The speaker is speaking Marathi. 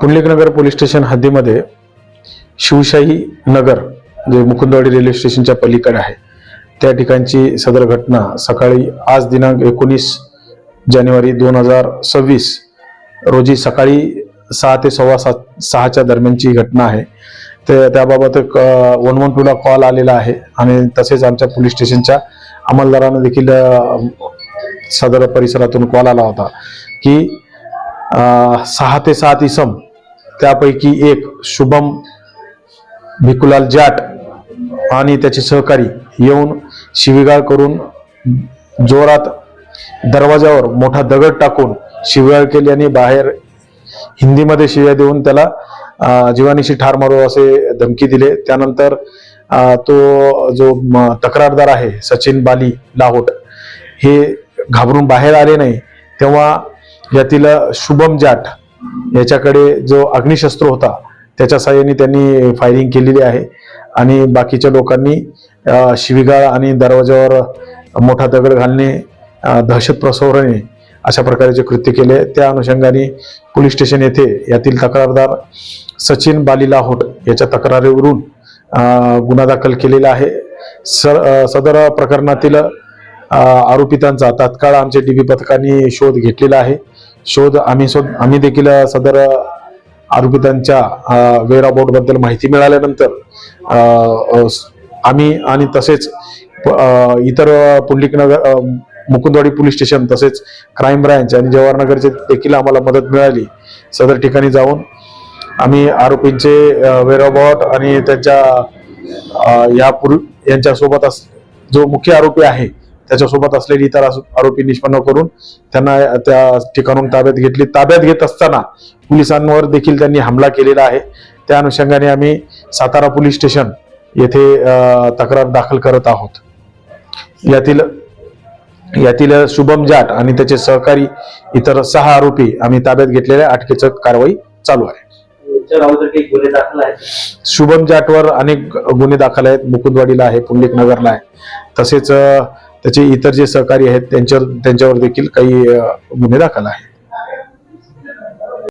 पुंडलिकनगर पोलीस स्टेशन हद्दीमध्ये शिवशाही नगर जे मुकुंदवाडी रेल्वे स्टेशनच्या पलीकडे आहे. त्या ठिकाणची सदर घटना सकाळी आज दिनांक एकोणीस जानेवारी दोन हजार सव्वीस रोजी सकाळी सहा ते सव्वा सात सहाच्या दरम्यानची घटना आहे. ते त्याबाबत एक वन वन टूला कॉल आलेला आहे आणि तसेच आमच्या पोलीस स्टेशनच्या अंमलदारानं देखील सदर परिसरातून कॉल आला होता की सहा ते सात इसम त्यापैकी एक शुभम भिकुलाल जाट आणि त्याचे सहकारी येऊन शिवीगाळ करून जोरात दरवाजावर मोठा दगड टाकून शिवीगाळ केली आणि बाहेर हिंदीमध्ये शिव्या देऊन त्याला जीवानीशी ठार मारू असे धमकी दिले. त्यानंतर तो जो म, तक्रारदार आहे सचिन बाली लाहोट हे घाबरून बाहेर आले नाही. तेव्हा यातील शुभम जाट याच्याकडे जो अग्निशस्त्र होता त्याच्या साह्याने त्यांनी फायरिंग केलेली आहे. आणि बाकीच्या लोकांनी शिविगाळ शिवीगाळ आणि दरवाज्यावर मोठा दगड घालणे दहशत प्रसवणे अशा प्रकारचे कृत्य केले त्या अनुषंगाने पोलीस स्टेशन येथे यातील तक्रारदार सचिन बाली लाहोट याच्या तक्रारीवरून गुन्हा दाखल केलेला आहे. सर सदर प्रकरणातील आरोपितांचा तात्काळ आमच्या डीबी पथकाने शोध घेतलेला आहे. शोध आम्ही शोध आम्ही देखील सदर आरोपितांच्या वेअरबद्दल माहिती मिळाल्यानंतर आम्ही आणि तसेच प- इतर पुंडलिक नगर मुकुंदवाडी पोलीस स्टेशन तसेच क्राईम ब्रँच आणि जवाहरनगरचे देखील आम्हाला मदत मिळाली. सदर ठिकाणी जाऊन आम्ही आरोपींचे वेरोबॉट आणि त्यांच्या या यांच्यासोबत अस जो मुख्य आरोपी आहे त्याच्यासोबत असलेली इतर आरोपी निष्पन्न करून त्यांना त्या ठिकाणून ताब्यात घेतली. ताब्यात घेत असताना पोलिसांवर देखील त्यांनी हमला केलेला आहे. त्या अनुषंगाने आम्ही सातारा पोलीस स्टेशन येथे तक्रार दाखल करत आहोत. यातील यातील शुभम जाट आणि त्याचे सहकारी इतर सहा आरोपी आम्ही ताब्यात घेतलेल्या अटकेचं कारवाई चालू आहे. शुभम जाटवर अनेक गुन्हे दाखल आहेत. मुकुंदवाडीला आहे पुंडलिक नगरला आहे. तसेच त्याचे इतर जे सहकारी आहेत त्यांच्यावर त्यांच्यावर देखील काही गुन्हे दाखल आहेत.